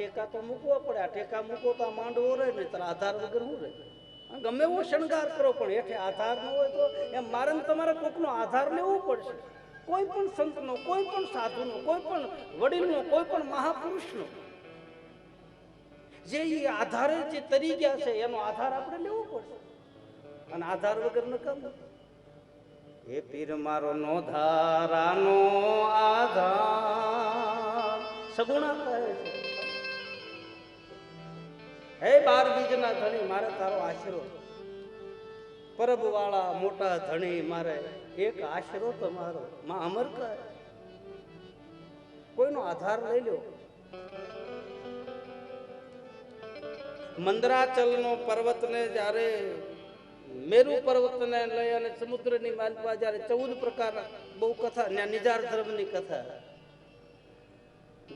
ટેકા તો મૂકવો પડે આ ટેકા મૂકો તો આ માંડવો રહે ને તારા આધાર વગર શું રહે? ગમે એવો શણગાર કરો પણ હેઠે આધાર ન હોય તો એમ મારે તમારે કોકનો આધાર લેવો પડશે. કોઈ પણ સંતનો કોઈ પણ સાધુનો કોઈ પણ વડીલનો કોઈ પણ મહાપુરુષનો જે એ આધારે જે તરી ગયા છે એનો આધાર આપણે લેવો પડશે. અને આધાર વગર ન કામ એ પીર મારો નો ધારાનો આધાર. સગુણા કહે છે. હે બાર બીજના ધણી, મારે તારો આશરો. પરબ વાળા મોટા ધણી, મારે એક આશરો તમારો. માં અમર કહે કોઈનો આધાર લઈ લો મંદરાચલનો પર્વતને જ્યારે મેરુ પર્વતને લઈ અને સમુદ્રની માલપા જ્યારે ચૌદ પ્રકાર બહુ કથા નિજાર ધર્મની કથા.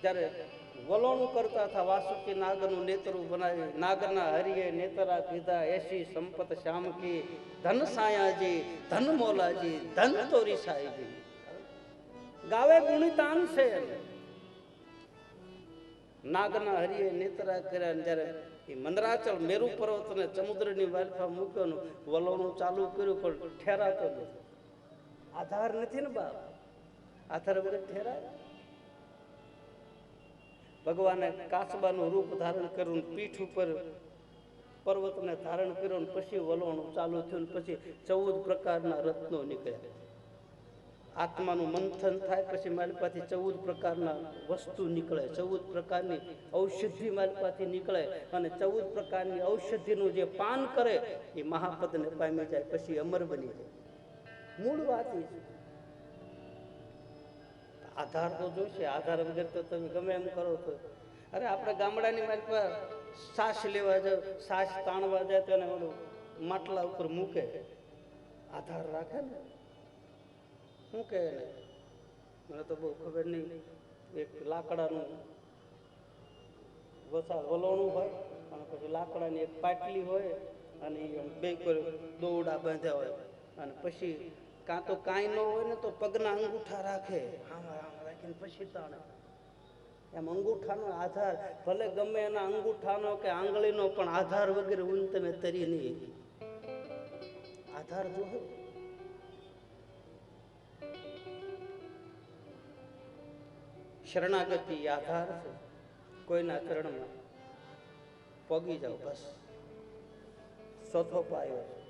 જ્યારે વલોણું કરતા હતા. વાસુકી નાગનું નેતરું બનાવી, નાગના હરિએ નેતરા કીધા એસી સંપત શ્યામકી ધન સાયાજી, ધન મોલાજી, ધન તોરી સાયજી ગાવે ગુણિતાન છે નાગના હરિયે નેતરા કર્યા જ્યારે એ મંદરાચલ મેરુ પર્વતને સમુદ્રની વાલફા મૂક્યો વલોણું ચાલુ કર્યું, પણ ઠેરાતો નથી આધાર નથી ને બાપ? આધાર વગર ઠેરાય? ભગવાને કાચબાનું રૂપ ધારણ કર્યું પીઠ ઉપર પર્વતને ધારણ કર્યો પછી વલોણું ચાલુ થયું પછી ચૌદ પ્રકારના રત્નો નીકળ્યા. આત્માનું મંથન થાય પછી માલિપાથી ચૌદ પ્રકારના વસ્તુ નીકળે. ચૌદ પ્રકારની ઔષધિ માલિપાથી નીકળે અને ચૌદ પ્રકારની ઔષધિનું જે પાન કરે એ મહાપદને પામી જાય, પછી અમર બની જાય. મૂળ વાત એ છે. આધાર તો જોઈશે. આધાર વગર તો તમે ગમે એમ કરો તો અરે આપણે ગામડાની મારી પર સાસ લેવા જાવ, સાસ તાણવા જાય તો એને ઓલું માટલા ઉપર મૂકે. આધાર રાખે ને? શું કહે એને? મને તો બહુ ખબર નહીં. એક લાકડાનું વસા વલોણું હોય અને પછી લાકડાની એક પાટલી હોય અને બે દોરડા બાંધ્યા હોય. અને પછી કાં તો કાંઈ ન હોય ને તો પગના અંગૂઠા રાખે. આમ આમ રાખીને પછી તાણે. એમ અંગૂઠાનો આધાર ભલે ગમે એના અંગૂઠાનો કે આંગળીનો પણ આધાર વગેરે ઊન તમે તરી નહીં આધાર જો શરણાગતિ આધાર છે. કોઈના ચરણમાં પગી જાઓ બસ. ચોથો પાયો. છે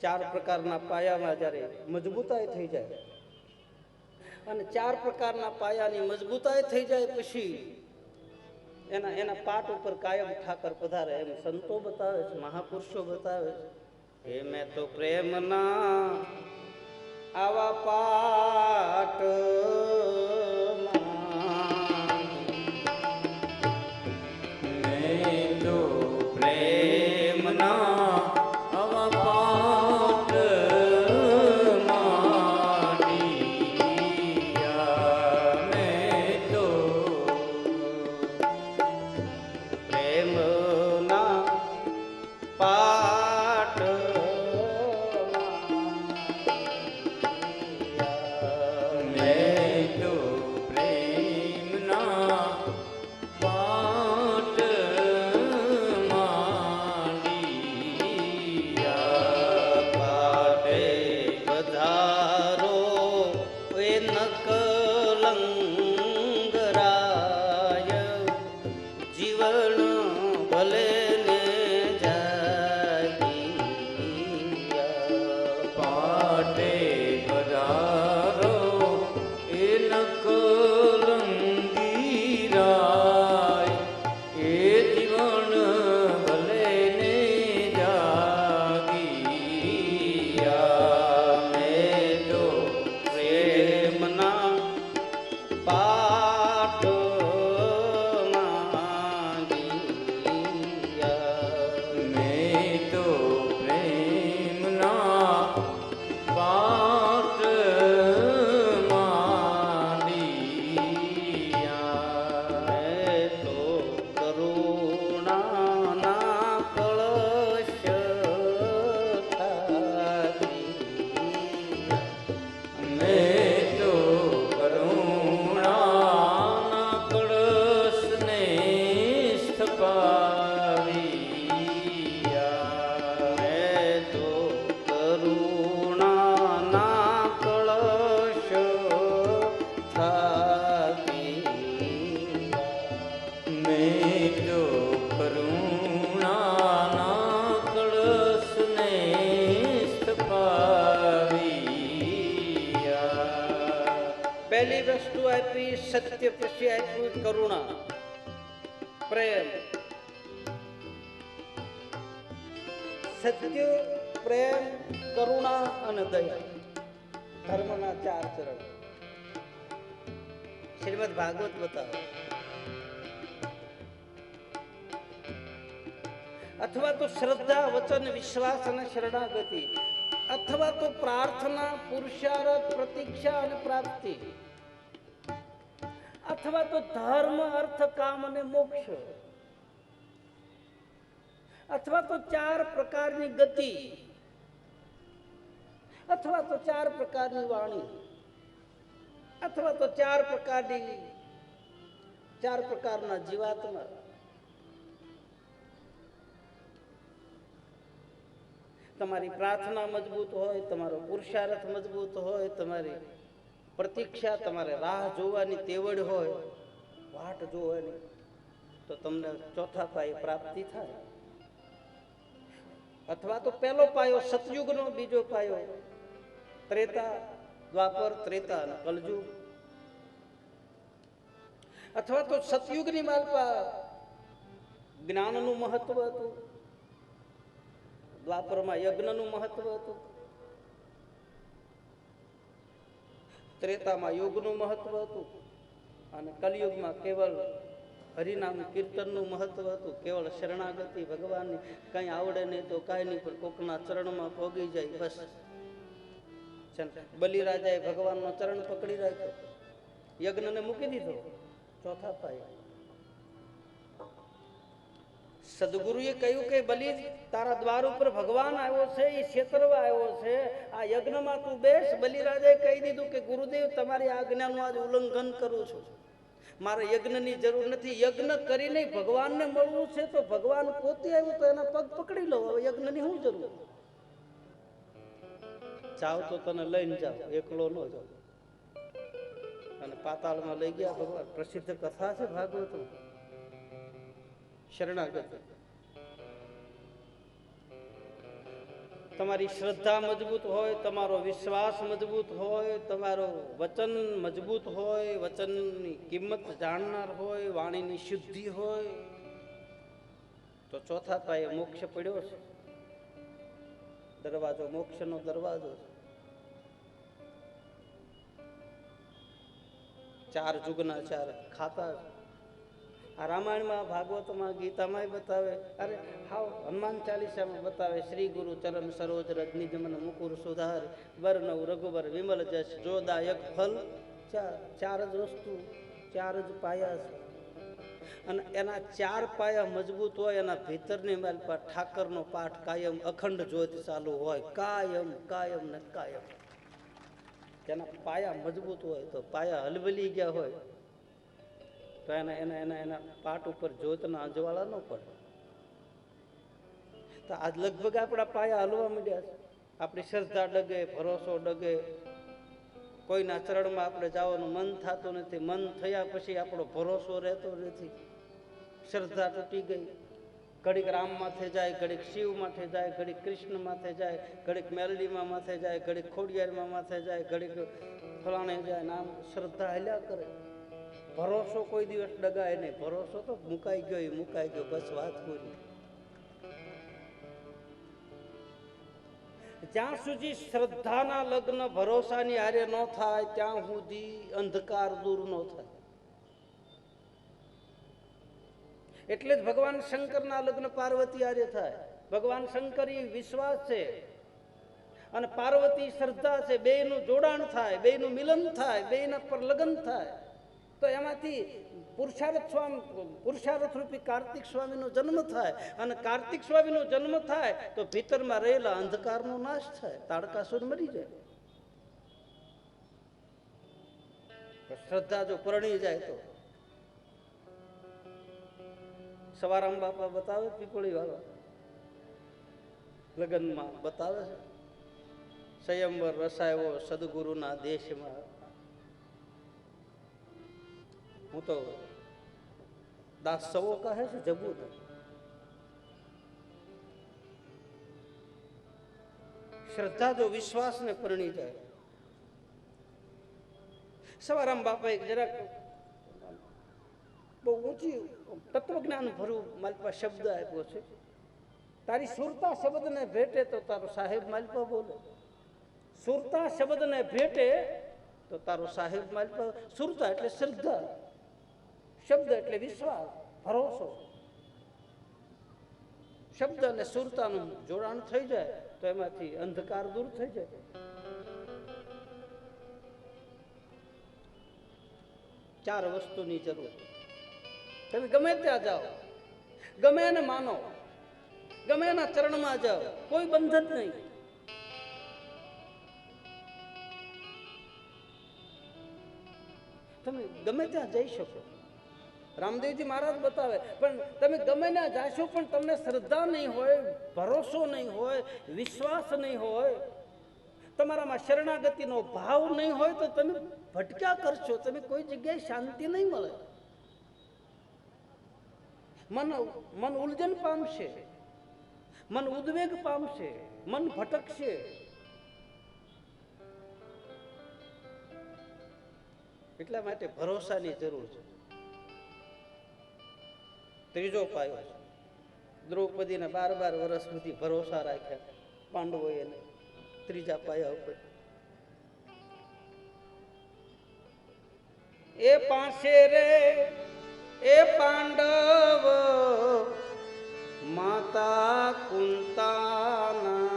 ચાર પ્રકારના પાયામાં જ્યારે મજબૂતાઈ થઈ જાય. અને ચાર પ્રકારના પાયાની મજબૂતાઈ થઈ જાય પછી એના એના પાટ ઉપર કાયમ ઠાકર પધારે. એમ સંતો બતાવે છે, મહાપુરુષો બતાવે છે. હે મેં તો પ્રેમના આવા પાટ પધારો પછી આપ્યું કરુણા, પ્રેમ. સત્ય, પ્રેમ, કરુણા અને દયા ધર્મના ચાર ચરણ. શ્રીમદ ભાગવત બતાવો. અથવા તો શ્રદ્ધા, વચન, વિશ્વાસ અને શરણાગતિ. અથવા તો પ્રાર્થના, પુરુષાર્થ, પ્રતીક્ષા અને પ્રાપ્તિ. અથવા તો ધર્મ, અર્થ, કામ અને મોક્ષ. અથવા તો ચાર પ્રકારની ગતિ. અથવા તો ચાર પ્રકારની વાણી. અથવા તો ચાર પ્રકારની, ચાર પ્રકારના જીવાત્મા. તમારી પ્રાર્થના મજબૂત હોય, તમારો પુરુષાર્થ મજબૂત હોય, તમારી પ્રતીક્ષા તમારે રાહ જોવાની તેવડ હોય, વાટ જોવાની, તો તમને ચોથા પાયે પ્રાપ્તિ થાય. અથવા તો પહેલો પાયો સતયુગનો, બીજો પાયો ત્રેતા, દ્વાપર, ત્રેતા અને કલજુગ અથવા તો સતયુગની માલપા જ્ઞાનનું મહત્વ હતું, દ્વાપરમાં યજ્ઞનું મહત્વ હતું. ત્રેતામાં યોગનું મહત્વ હતું. અને કલયુગમાં કેવળ હરિનામ કીર્તનનું મહત્વ હતું. કેવળ શરણાગતિ ભગવાનની. કંઈ આવડે નહીં તો કાંઈ નહીં, પણ કોકના ચરણમાં પોગી જાય, બસ. બલિરાજાએ ભગવાનનો ચરણ પકડી રાખ્યો. યજ્ઞને મૂકી દીધો. ચોથા પાયે. સદગુરુએ કહ્યું કે બલિ તારા દ્વાર ઉપર ભગવાન આવ્યો છે એ ક્ષેત્રવા આવ્યો છે. આ યજ્ઞમાં તું બેસ. બલિરાજાએ કહી દીધું કે, ગુરુદેવ, તમારી આજ્ઞાનું આજ ઉલ્લંઘન કરું છું. મારે યજ્ઞની જરૂર નથી. યજ્ઞ કરીને ભગવાનને મળવું છે તો ભગવાન પોતે આવ્યું તો એના પગ પકડી લો. હવે યજ્ઞની શું જરૂર? જાઓ તો તને લઈને જાઓ એકલો ન જાઓ અને પાતાળમાં લઈ ગયા ભગવાન. પ્રસિદ્ધ કથા છે ભાગવતમાં. શરણાગતિ. તમારી શ્રદ્ધા મજબૂત હોય, તમારો વિશ્વાસ મજબૂત હોય, તમારો વચન મજબૂત હોય, વચનની કિંમત જાણનાર હોય, વાણીની શુદ્ધિ હોય, તો ચોથા પાયે મોક્ષ પડ્યો છે. દરવાજો મોક્ષનો દરવાજો ચાર જુગના ચાર ખાતા. આ રામાયણમાં ભાગવતમાં ગીતામાં બતાવે, અરે હાવ હનુમાન ચાલીસામાં બતાવે, શ્રી ગુરુ ચરણ સરોજ રજનીજમન મુકુર સુધાર વર્ણવ રઘુબર વિમલ જશ જોદાયક ફલ ચાર ચાર જ વસ્તુ, ચાર જ પાયા. છે અને એના ચાર પાયા મજબૂત હોય, એના ભીતરની માલ પર ઠાકરનો પાઠ કાયમ અખંડ જ્યોત ચાલુ હોય. કાયમ કાયમ ને કાયમ. તેના પાયા મજબૂત હોય તો પાયા હલબલી ગયા હોય. તો એના એના એના એના પાટ ઉપર જ્યોતના અજવાળા ન પડે. તો આજ લગભગ આપણા પાયા હલવા માંડ્યા છે. આપણી શ્રદ્ધા ડગે, ભરોસો ડગે. કોઈના ચરણમાં આપણે જવાનું મન થતું નથી. મન થયા પછી આપણો ભરોસો રહેતો નથી. શ્રદ્ધા તૂટી ગઈ. ઘડીક રામ માથે જાય, ઘડીક શિવ માથે જાય, ઘડીક કૃષ્ણ માથે જાય, ઘડીક મેલડીમાં માથે જાય, ઘડીક ખોડિયારમાં માથે જાય, ઘડીક ફલાણે જાય. નામ શ્રદ્ધા હલ્યા કરે. ભરોસો કોઈ દિવસ ડગાય નહીં. ભરોસો તો મુકાઈ ગયો એ મુકાઈ ગયો, બસ વાત પૂરી. જ્યાં સુધી શ્રદ્ધાના લગ્ન ભરોસાની હારે ન થાય, ત્યાં સુધી અંધકાર દૂર ન થાય. એટલે જ ભગવાન શંકરના લગ્ન પાર્વતી હારે થાય. ભગવાન શંકર એ વિશ્વાસ છે. અને પાર્વતી શ્રદ્ધા છે. બેયનું જોડાણ થાય, બેયનું મિલન થાય, બેયના પર લગ્ન થાય. તો એમાંથી પુરુષાર્થ સ્વામી, પુરુષાર્થ રૂપી કાર્તિક સ્વામીનો જન્મ થાય અને કાર્તિક સ્વામીનો જન્મ થાય તો ભીતરમાં રહેલા અંધકારનો નાશ થાય, તાડકાસુર મરી જાય. શ્રદ્ધા જો પરણી જાય તો? સવારામ બાપા બતાવે પીપળી વાળા. લગ્નમાં બતાવે છે. સંયમવર રસાયો સદગુરુના દેશમાં. હું તો દાસ સવો કહે છે જબુ શ્રદ્ધા જો વિશ્વાસને પરણી જાય. સવારામ બાપા એક જરાક બહુ ઊંચી તત્વજ્ઞાન ભરું માલપા શબ્દ આપ્યો છે. તારી સુરતા શબ્દને ભેટે તો તારો સાહેબ માલપા બોલે. સુરતા શબ્દને ભેટે તો તારો સાહેબ માલપા, સુરતા એટલે શ્રદ્ધા. શબ્દ એટલે વિશ્વાસ, ભરોસો. શબ્દ અને સુરતાનું જોડાણ થઈ જાય તો એમાંથી અંધકાર દૂર થઈ જાય. ચાર વસ્તુની જરૂર. તમે ગમે ત્યાં જાઓ, ગમે એને માનો, ગમે એના ચરણમાં જાઓ, કોઈ બંધન નહીં. તમે ગમે ત્યાં જઈ શકો. રામદેવજી મહારાજ બતાવે, પણ તમે ગમે ના જાશો, પણ તમને શ્રદ્ધા નહીં હોય, ભરોસો નહીં હોય, વિશ્વાસ નહીં હોય, તમારામાં શરણાગતિનો ભાવ નહીં હોય તો તમે ભટક્યા કરશો, તમે કોઈ જગ્યાએ શાંતિ નહીં મળે. મન મન ઉલજન પામશે, મન ઉદ્વેગ પામશે, મન ભટકશે. એટલા માટે ભરોસાની જરૂર છે. ત્રીજો પાયો દ્રૌપદીને બાર બાર વર્ષ સુધી ભરોસા રાખ્યા. પાંડવોએ ત્રીજા પાયા ઉપર. એ પાસે રે, એ પાંડવ, માતા કુંતાના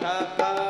ਠਾਕਾ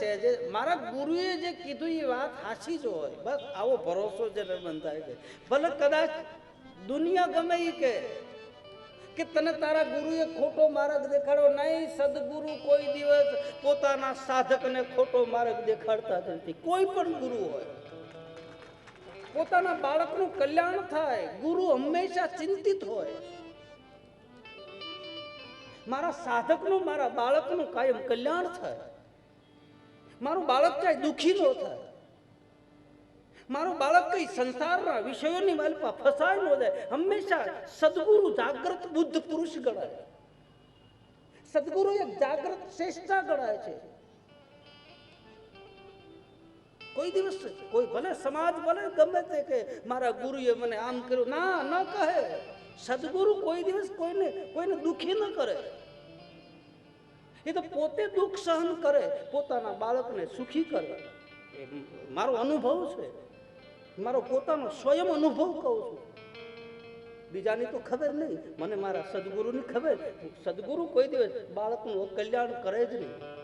વચન જે મારા ગુરુએ જે કીધું એ વાત સાચી જ હોય. બસ આવો ભરોસો જે બંધાય છે. ભલે કદાચ દુનિયા ગમે એ કે કે તને તારા ગુરુએ ખોટો માર્ગ દેખાડ્યો નહીં, સદગુરુ કોઈ દિવસ પોતાના સાધકને ખોટો માર્ગ દેખાડતા નથી. કોઈ પણ ગુરુ હોય. પોતાના બાળકનું કલ્યાણ થાય. ગુરુ હંમેશા ચિંતિત હોય. મારા સાધકનું, મારા બાળકનું કાયમ કલ્યાણ થાય. મારું બાળક કાંઈ દુઃખી ન થાય. મારું બાળક કઈ સંસારના વિષયોની માલપા ફસાય ન જાય હંમેશા સદગુરુ જાગ્રત બુદ્ધ પુરુષ ગણાય. સદગુરુ એક જાગ્રત શ્રેષ્ઠા ગણાય છે. કોઈ દિવસ કોઈ ભલે સમાજ ભલે ગમે તે કે મારા ગુરુએ મને આમ કર્યું. ના, ન કહે. સદગુરુ કોઈ દિવસ કોઈને કોઈને દુખી ન કરે. એ તો પોતે દુઃખ સહન કરે, પોતાના બાળકને સુખી કરે. એ મારો અનુભવ છે. મારો પોતાનો સ્વયં અનુભવ કહું છું. બીજાની તો ખબર નહીં. મને મારા સદગુરુની ખબર. સદગુરુ કોઈ દિવસ બાળકનું કલ્યાણ કરે જ નહીં.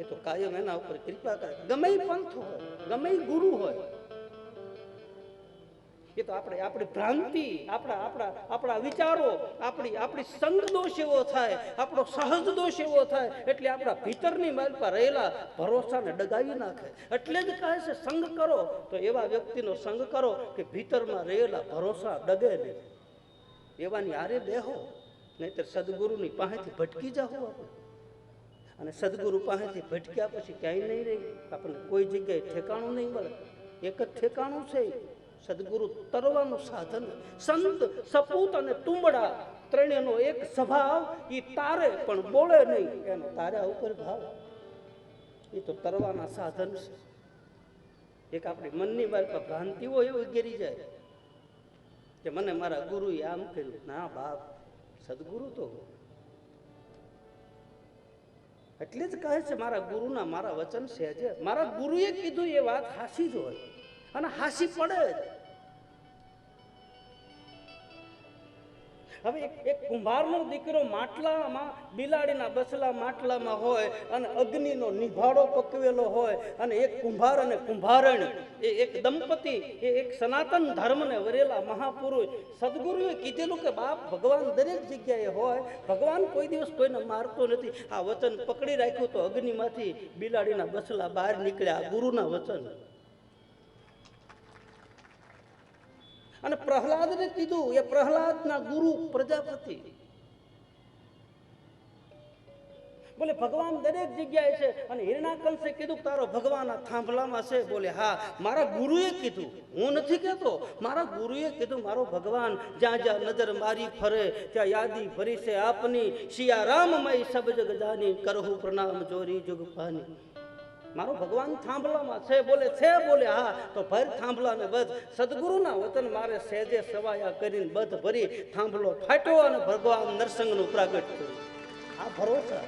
એ તો કાયમ એના ઉપર કૃપા કરે. ગમે પંથ હોય, ગમે ગુરુ હોય એ તો આપણે આપણી ભ્રાંતિ, આપણા આપણા આપણા વિચારો, આપણી આપણી સંગ દોષ એવો થાય, આપણો સહજ દોષ એવો થાય, એટલે આપણા ભીતરની માલપા રહેલા ભરોસાને ડગાવી નાખે. એટલે જ કહે છે, સંગ કરો. તો એવા વ્યક્તિનો સંગ કરો કે ભીતરમાં રહેલા ભરોસા ડગે નહીં. એવાની આરે દેહો નહીતર સદગુરુની પાસેથી ભટકી જાઓ આપણે. અને સદગુરુ પાસેથી ભટક્યા પછી ક્યાંય નહીં રહી. આપણને કોઈ જગ્યાએ ઠેકાણું નહીં મળે. એક જ ઠેકાણું છે. સદગુરુ તરવાનું સાધન. સંત, સપૂત અને તુંબડા ત્રણેયનો એક સ્વભાવ એ તારે પણ બોલે નહીં. એનો તારા ઉપર ભાવ. એ તો તરવાના સાધન છે. એક આપણી મનની મારી ભ્રાંતિ હોય એવું ગેરી જાય. કે મને મારા ગુરુએ આમ કર્યું. ના બાપ, સદગુરુ તો એટલે જ કહે છે મારા ગુરુના મારા વચન છે મારા ગુરુએ કીધું એ વાત હાસી જ હોય. અને હાસી પડે જ. હવે એક કુંભારનો દીકરો માટલામાં, બિલાડીના બસલા માટલામાં હોય અને અગ્નિનો નિભાડો પકવેલો હોય અને એક કુંભાર અને કુંભારણ, એ એક દંપતી, એ એક સનાતન ધર્મને વરેલા મહાપુરુષ. સદગુરુએ કીધેલું કે બાપ, ભગવાન દરેક જગ્યાએ હોય, ભગવાન કોઈ દિવસ કોઈને મારતો નથી. આ વચન પકડી રાખ્યું તો અગ્નિમાંથી બિલાડીના બસલા બહાર નીકળ્યા ગુરુના વચન. અને પ્રહલાદને કીધું, એ પ્રહલાદના ગુરુ પ્રજાપતિ. બોલે, ભગવાન દરેક જગ્યાએ છે. અને હિરણાકંશે કીધું, તારો ભગવાન આ થાંભલામાં છે. બોલે, હા, મારા ગુરુએ કીધું. હું નથી કહેતો, મારા ગુરુએ કીધું, મારો ભગવાન જ્યાં જ્યાં નજર મારી ફરે, ત્યાં યાદી ભરી છે આપની. શિયા રામમય સબ જગદાની કરહુ પ્રણામ જોરી જુગ પાની. મારો ભગવાન થાંભલામાં છે, બોલે છે, બોલે, હા, તો ભર થાંભલા ને બધ સદગુરુના વચન મારે સહેજે સવાયા કરીને બધ ભરી થાંભલો ફાટ્યો અને ભગવાન નરસંગનું પ્રાગટ કર્યું. આ ભરોસા,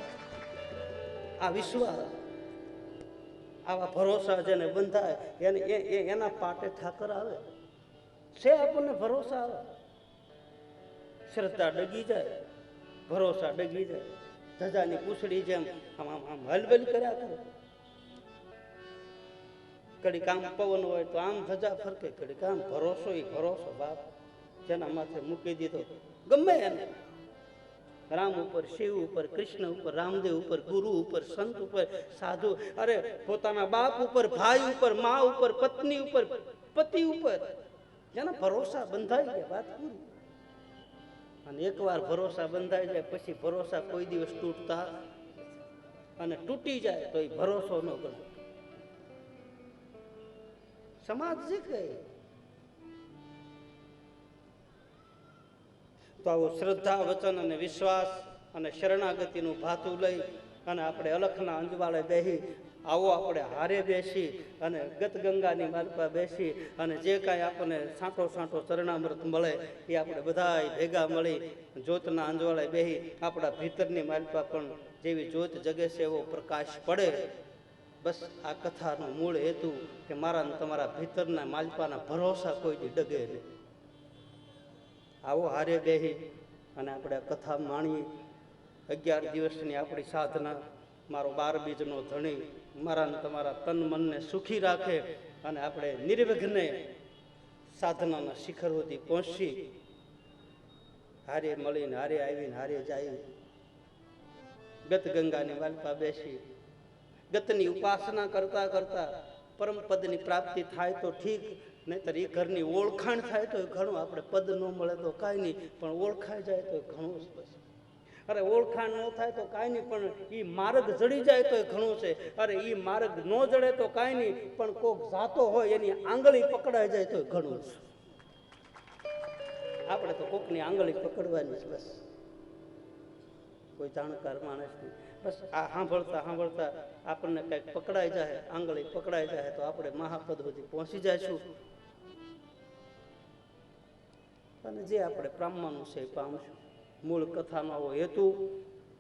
આ વિશ્વાસ, આવા ભરોસા જેને બંધાય, એને, એ- એના પાટે ઠાકર આવે. છે આપણને ભરોસા આવે. શ્રદ્ધા ડગી જાય, ભરોસા ડગી જાય. ધજાની પૂછડી જેમ આમ આમ હલબલ કર્યા કરે. કડીક આમ પવન હોય તો આમ ધજા ફરકે, કડીક આમ ભરોસો એ ભરોસો બાપ. જેના માથે મૂકી દીધો. ગમે એને. રામ ઉપર, શિવ ઉપર, કૃષ્ણ ઉપર, રામદેવ ઉપર, ગુરુ ઉપર, સંત ઉપર, સાધુ. અરે, પોતાના બાપ ઉપર, ભાઈ ઉપર, મા ઉપર, પત્ની ઉપર, પતિ ઉપર. જેના ભરોસા બંધાઈ ગયા વાત પૂરી. અને એકવાર ભરોસા બંધાઈ જાય, પછી ભરોસા કોઈ દિવસ તૂટતા અને તૂટી જાય, તો એ ભરોસો ન ગણે સમાજ શીખે. તો આવો શ્રદ્ધા, વચન અને વિશ્વાસ અને શરણાગતિનું ભાતું લઈ અને આપણે અલખના અંજવાળે બેસી આવો આપણે હારે બેસી અને ગત ગંગાની માલપા બેસી અને જે કાંઈ આપણને સાંટો સાંટો ચરણામૃત મળે એ આપણે બધાય ભેગા મળી જ્યોતના અંજવાળે બેસી આપણા ભીતરની માલપા પણ જેવી જ્યોત જગે છે એવો પ્રકાશ પડે. બસ આ કથાનો મૂળ હેતુ કે મારા તમારા ભીતરના માલપાના ભરોસા કોઈ ડગે નહીં. આવો હારે બેહી અને આપણે કથા માણીએ. અગિયાર દિવસની આપણી સાધના, મારો બાર બીજનો ધણી, મારા તમારા તન મનને સુખી રાખે અને આપણે નિર્વિઘ્ને સાધનાના શિખર સુધી પહોંચી. હારે મળીને, હારે આવીને, હારે જાય ગત ગંગાની વાલપા બેસી. ગતની ઉપાસના કરતા કરતા પરમ પદની પ્રાપ્તિ થાય તો ઠીક, નહીતર એ ઘરની ઓળખાણ થાય તો ઘણું આપણે પદ ન મળે તો કાંઈ નહીં, પણ ઓળખાઈ જાય તો ઘણું જ બસ. અરે ઓળખાણ ન થાય તો કાંઈ નહીં, પણ એ માર્ગ જડી જાય તો ઘણું છે. અરે એ માર્ગ ન જડે તો કાંઈ નહીં, પણ કોક જાતો હોય એની આંગળી પકડાઈ જાય તો ઘણું છે આપણે તો કોકની આંગળી પકડવાની છે બસ. કોઈ જાણકાર માણસ નહીં. બસ આ સાંભળતા સાંભળતા આપણને કંઈક પકડાઈ જાય આંગળી પકડાઈ જાય તો આપણે મહાપદ સુધી પહોંચી જઈશું. અને જે આપણે પામવાનું છે પામશું મૂળ કથાનો આવો હેતુ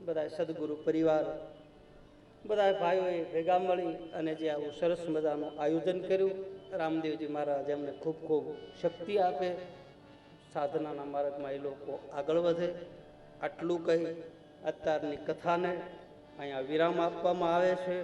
બધા સદગુરુ પરિવાર બધા ભાઈઓએ ભેગા મળી અને જે આવું સરસ મજાનું આયોજન કર્યું. રામદેવજી મહારાજ એમને ખૂબ ખૂબ શક્તિ આપે. સાધનાના માર્ગમાં એ લોકો આગળ વધે. આટલું કહી અત્યારની કથાને અહીંયા વિરામ આપવામાં આવે છે.